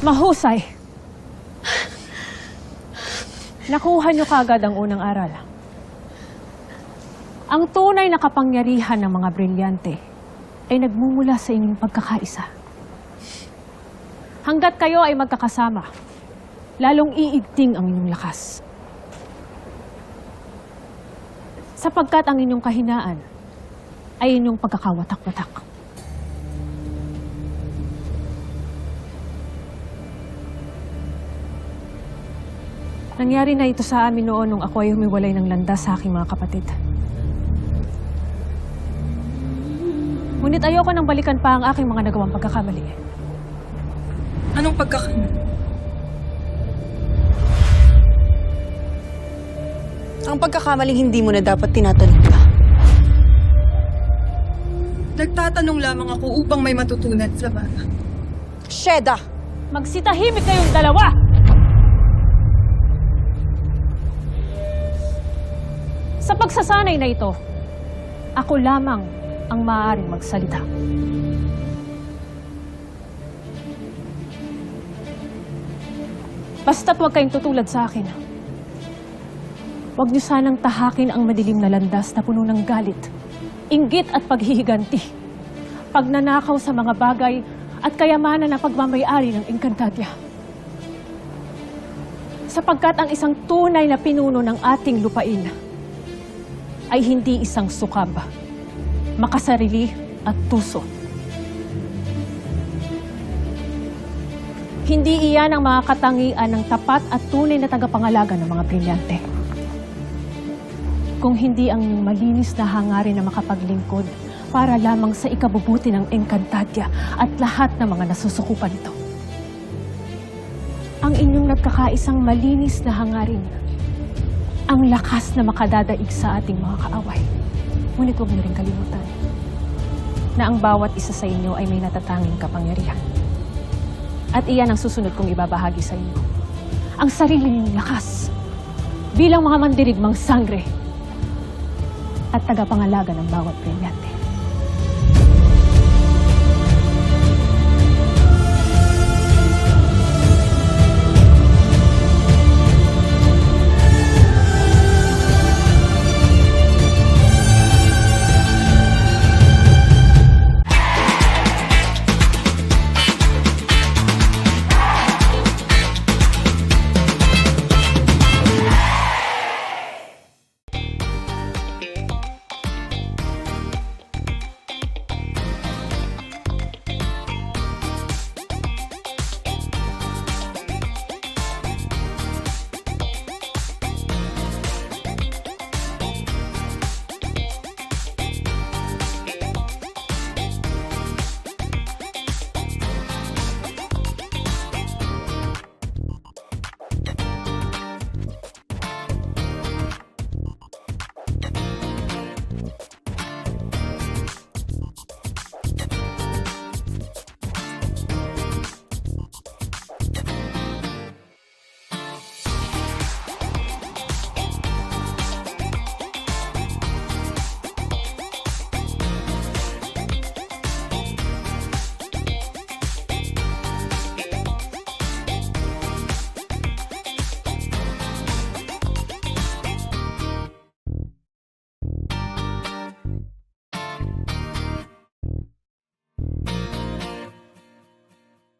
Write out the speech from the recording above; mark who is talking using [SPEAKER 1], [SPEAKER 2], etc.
[SPEAKER 1] Mahusay. Nakuha niyo kagad ang unang aral. Ang tunay na kapangyarihan ng mga brilyante ay nagmumula sa inyong pagkakaisa. Hanggat kayo ay magkakasama, lalong iigting ang inyong lakas. Sapagkat ang inyong kahinaan ay inyong pagkakawatak-watak. Nangyari na ito sa amin noon nung ako ay humiwalay ng landas sa aking mga kapatid. Ngunit ayoko nang balikan pa ang aking mga nagawang pagkakamali.
[SPEAKER 2] Anong pagkakamali?
[SPEAKER 3] Ang pagkakamaling hindi mo na dapat tinatanong pa.
[SPEAKER 2] Nagtatanong lamang ako upang may matutunan sa bata.
[SPEAKER 3] Sheda!
[SPEAKER 1] Magsitahimik kayong dalawa! Sa pagsasanay na ito, ako lamang ang maaaring magsalita. Basta't huwag kayong tutulad sa akin. Huwag niyo sanang tahakin ang madilim na landas na puno ng galit, inggit at paghihiganti. Pagnanakaw sa mga bagay at kayamanan na pagmamayari ng Encantadia. Sapagkat ang isang tunay na pinuno ng ating lupain ay hindi isang sukab, makasarili at tuso. Hindi iyan ang mga katangian ng tapat at tunay na tagapangalaga ng mga brilyante. Kung hindi ang malinis na hangarin na makapaglingkod para lamang sa ikabubuti ng Encantadia at lahat ng mga nasusukupan nito. Ang inyong nagkakaisang malinis na hangarin ang lakas na makadadaig sa ating mga kaaway. Ngunit huwag niyo rin kalimutan na ang bawat isa sa inyo ay may natatanging kapangyarihan. At iyan ang susunod kong ibabahagi sa inyo. Ang sarili ninyong lakas bilang mga mandirigmang sangre at tagapangalaga ng bawat brilyante.